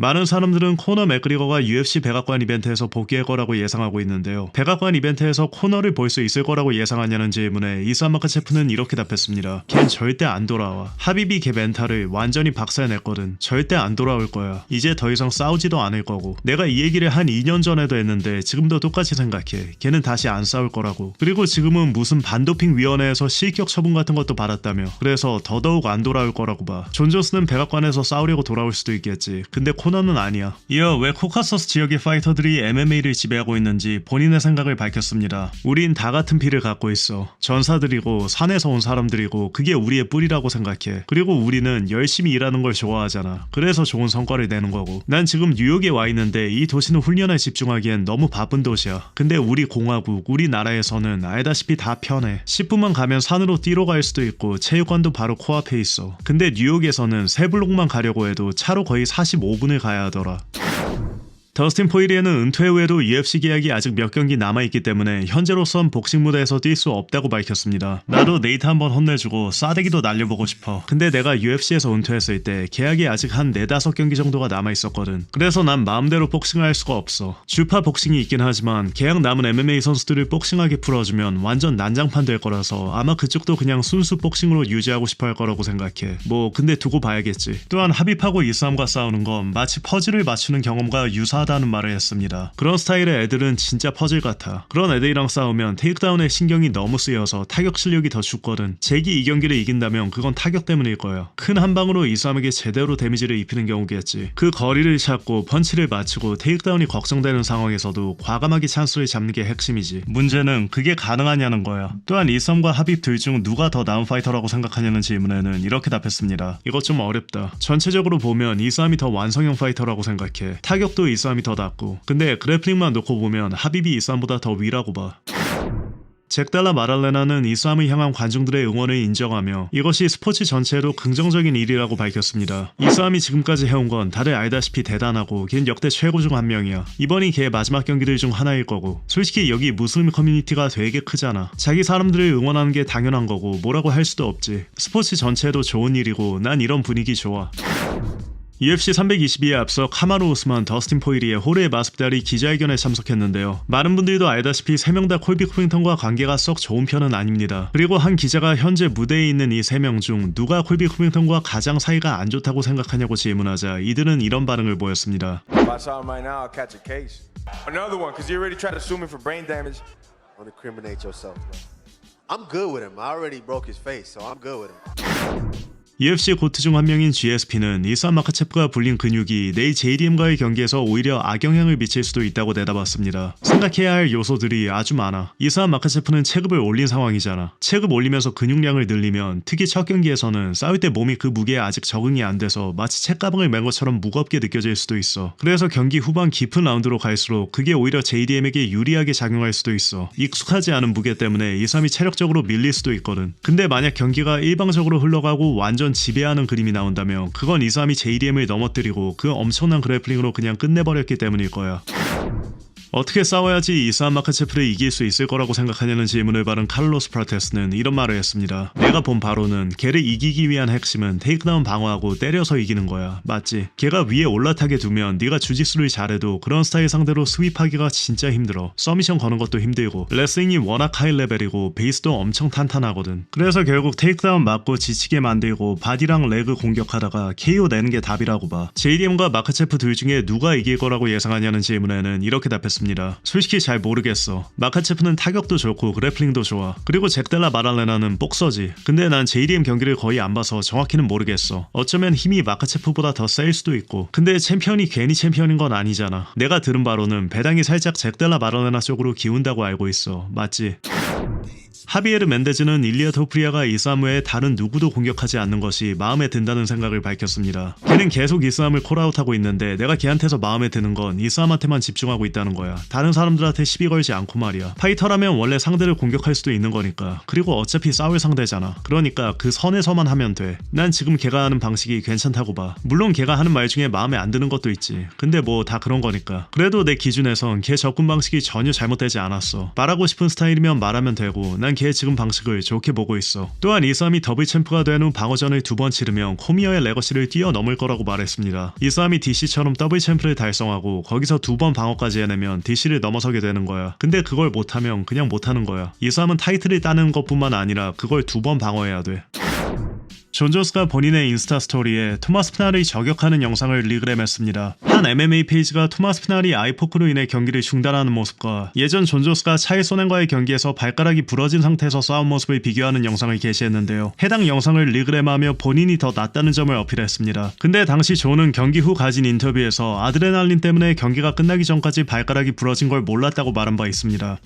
많은 사람들은 코너 맥그리거가 UFC 백악관 이벤트에서 복귀할 거라고 예상하고 있는데요. 백악관 이벤트에서 코너를 볼 수 있을 거라고 예상하냐는 질문에 이산 마카체프는 이렇게 답했습니다. 걘 절대 안 돌아와. 하비비 걔 멘탈을 완전히 박살냈거든. 절대 안 돌아올 거야. 이제 더 이상 싸우지도 않을 거고. 내가 이 얘기를 한 2년 전에도 했는데 지금도 똑같이 생각해. 걔는 다시 안 싸울 거라고. 그리고 지금은 무슨 반도핑 위원회에서 실격 처분 같은 것도 받았다며. 그래서 더더욱 안 돌아올 거라고 봐. 존 존스는 백악관에서 싸우려고 돌아올 수도 있겠지. 근데 코 너는 아니야. 이어 왜 코카서스 지역의 파이터들이 MMA를 지배하고 있는지 본인의 생각을 밝혔습니다. 우린 다 같은 피를 갖고 있어. 전사들이고 산에서 온 사람들이고 그게 우리의 뿌리라고 생각해. 그리고 우리는 열심히 일하는 걸 좋아하잖아. 그래서 좋은 성과를 내는 거고. 난 지금 뉴욕에 와 있는데 이 도시는 훈련에 집중하기엔 너무 바쁜 도시야. 근데 우리 공화국, 우리나라에서는 알다시피 다 편해. 10분만 가면 산으로 뛰러 갈 수도 있고 체육관도 바로 코앞에 있어. 근데 뉴욕에서는 세 블록만 가려고 해도 차로 거의 45분을 가야 하더라. 더스틴 포이리에는 은퇴 후에도 UFC 계약이 아직 몇 경기 남아있기 때문에 현재로선 복싱 무대에서 뛸 수 없다고 밝혔습니다. 나도 네이트 한번 혼내주고 싸대기도 날려보고 싶어. 근데 내가 UFC에서 은퇴했을 때 계약이 아직 한 4, 5경기 정도가 남아있었거든. 그래서 난 마음대로 복싱을 할 수가 없어. 주파 복싱이 있긴 하지만 계약 남은 MMA 선수들을 복싱하게 풀어주면 완전 난장판 될 거라서 아마 그쪽도 그냥 순수 복싱으로 유지하고 싶어 할 거라고 생각해. 뭐 근데 두고 봐야겠지. 또한 합입하고 이 싸움과 싸우는 건 마치 퍼즐을 맞추는 경험과 유사하다 는 말을 했습니다. 그런 스타일의 애들은 진짜 퍼즐 같아. 그런 애들이랑 싸우면 테이크다운에 신경이 너무 쓰여서 타격 실력이 더 죽거든. 제기 이 경기를 이긴다면 그건 타격 때문일 거야. 큰 한 방으로 이 싸움에게 제대로 데미지를 입히는 경우겠지. 그 거리를 찾고 펀치를 맞추고 테이크다운이 걱정되는 상황에서도 과감하게 찬스를 잡는 게 핵심이지. 문제는 그게 가능하냐는 거야. 또한 이 싸움과 합입 둘 중 누가 더 나은 파이터라고 생각하냐는 질문에는 이렇게 답했습니다. 이것 좀 어렵다. 전체적으로 보면 이 싸움이 더 완성형 파이터라고 생각해. 타격도 이 싸움이 더 낫고. 근데 그래플링만 놓고 보면 합입이 이 싸움보다 더 위라고 봐. 잭달라 마랄레나는 이 싸움을 향한 관중들의 응원을 인정하며 이것이 스포츠 전체에도 긍정적인 일이라고 밝혔습니다. 이 싸움이 지금까지 해온 건 다들 알다시피 대단하고 걘 역대 최고 중 한 명이야. 이번이 걔의 마지막 경기들 중 하나일 거고 솔직히 여기 무슬림 커뮤니티가 되게 크잖아. 자기 사람들을 응원하는 게 당연한 거고 뭐라고 할 수도 없지. 스포츠 전체에도 좋은 일이고 난 이런 분위기 좋아. UFC 322에 앞서 카마루 오스만, 더스틴 포이리의 호르의 마스피달이 기자회견에 참석했는데요. 많은 분들도 알다시피 3명 다 콜비 코빙턴과 관계가 썩 좋은 편은 아닙니다. 그리고 한 기자가 현재 무대에 있는 이 3명 중 누가 콜비 코빙턴과 가장 사이가 안 좋다고 생각하냐고 질문하자 이들은 이런 반응을 보였습니다. I'm good with him. I already broke his face, so I'm good with him. UFC 고트 중 한 명인 GSP는 이산 마카체프가 불린 근육이 내일 JDM과의 경기에서 오히려 악영향을 미칠 수도 있다고 내다봤습니다. 생각해야 할 요소들이 아주 많아. 이산 마카체프는 체급을 올린 상황이잖아. 체급 올리면서 근육량을 늘리면 특히 첫 경기에서는 싸울 때 몸이 그 무게에 아직 적응이 안 돼서 마치 책가방을 맨 것처럼 무겁게 느껴질 수도 있어. 그래서 경기 후반 깊은 라운드로 갈수록 그게 오히려 JDM에게 유리하게 작용할 수도 있어. 익숙하지 않은 무게 때문에 이삼이 체력적으로 밀릴 수도 있거든. 근데 만약 경기가 일방적으로 흘러가고 완전 지배하는 그림이 나온다면 그건 이삼이 JDM을 넘어뜨리고 그 엄청난 그래플링으로 그냥 끝내버렸기 때문일 거야. 어떻게 싸워야지 이사한 마카체프를 이길 수 있을 거라고 생각하냐는 질문을 받은 칼로스 프라테스는 이런 말을 했습니다. 내가 본 바로는 걔를 이기기 위한 핵심은 테이크다운 방어하고 때려서 이기는 거야. 맞지? 걔가 위에 올라타게 두면 네가 주짓수를 잘해도 그런 스타일 상대로 스윕하기가 진짜 힘들어. 서미션 거는 것도 힘들고 레슬링이 워낙 하이 레벨이고 베이스도 엄청 탄탄하거든. 그래서 결국 테이크다운 맞고 지치게 만들고 바디랑 레그 공격하다가 KO 내는 게 답이라고 봐. JDM과 마카체프 둘 중에 누가 이길 거라고 예상하냐는 질문에는 이렇게 답했습니다. 솔직히 잘 모르겠어. 마카체프는 타격도 좋고 그래플링도 좋아. 그리고 잭달라 마랄레나는 복서지. 근데 난 JDM 경기를 거의 안 봐서 정확히는 모르겠어. 어쩌면 힘이 마카체프보다 더셀 수도 있고. 근데 챔피언이 괜히 챔피언인 건 아니잖아. 내가 들은 바로는 배당이 살짝 잭달라 마랄레나 쪽으로 기운다고 알고 있어. 맞지? 하비에르 멘데즈는 일리아 토프리아가 이 싸움 외에 다른 누구도 공격하지 않는 것이 마음에 든다는 생각을 밝혔습니다. 걔는 계속 이 싸움을 콜아웃하고 있는데 내가 걔한테서 마음에 드는 건 이 싸움한테만 집중하고 있다는 거야. 다른 사람들한테 시비 걸지 않고 말이야. 파이터라면 원래 상대를 공격할 수도 있는 거니까. 그리고 어차피 싸울 상대잖아. 그러니까 그 선에서만 하면 돼. 난 지금 걔가 하는 방식이 괜찮다고 봐. 물론 걔가 하는 말 중에 마음에 안 드는 것도 있지. 근데 뭐 다 그런 거니까. 그래도 내 기준에선 걔 접근 방식이 전혀 잘못되지 않았어. 말하고 싶은 스타일이면 말하면 되고 난 걔의 지금 방식을 좋게 보고 있어. 또한 이 싸움이 더블 챔프가 된 후 방어전을 두 번 치르면 코미어의 레거시를 뛰어넘을 거라고 말했습니다. 이 싸움이 DC처럼 더블 챔프를 달성하고 거기서 두 번 방어까지 해내면 DC를 넘어서게 되는 거야. 근데 그걸 못하면 그냥 못하는 거야. 이 싸움은 타이틀을 따는 것뿐만 아니라 그걸 두 번 방어해야 돼. 존 존스가 본인의 인스타 스토리에 토마스 피날을 저격하는 영상을 리그램했습니다. 한 MMA 페이지가 토마스 피날이 아이포크로 인해 경기를 중단하는 모습과 예전 존 존스가 차일 소넨과의 경기에서 발가락이 부러진 상태에서 싸운 모습을 비교하는 영상을 게시했는데요. 해당 영상을 리그램하며 본인이 더 낫다는 점을 어필했습니다. 근데 당시 존은 경기 후 가진 인터뷰에서 아드레날린 때문에 경기가 끝나기 전까지 발가락이 부러진 걸 몰랐다고 말한 바 있습니다.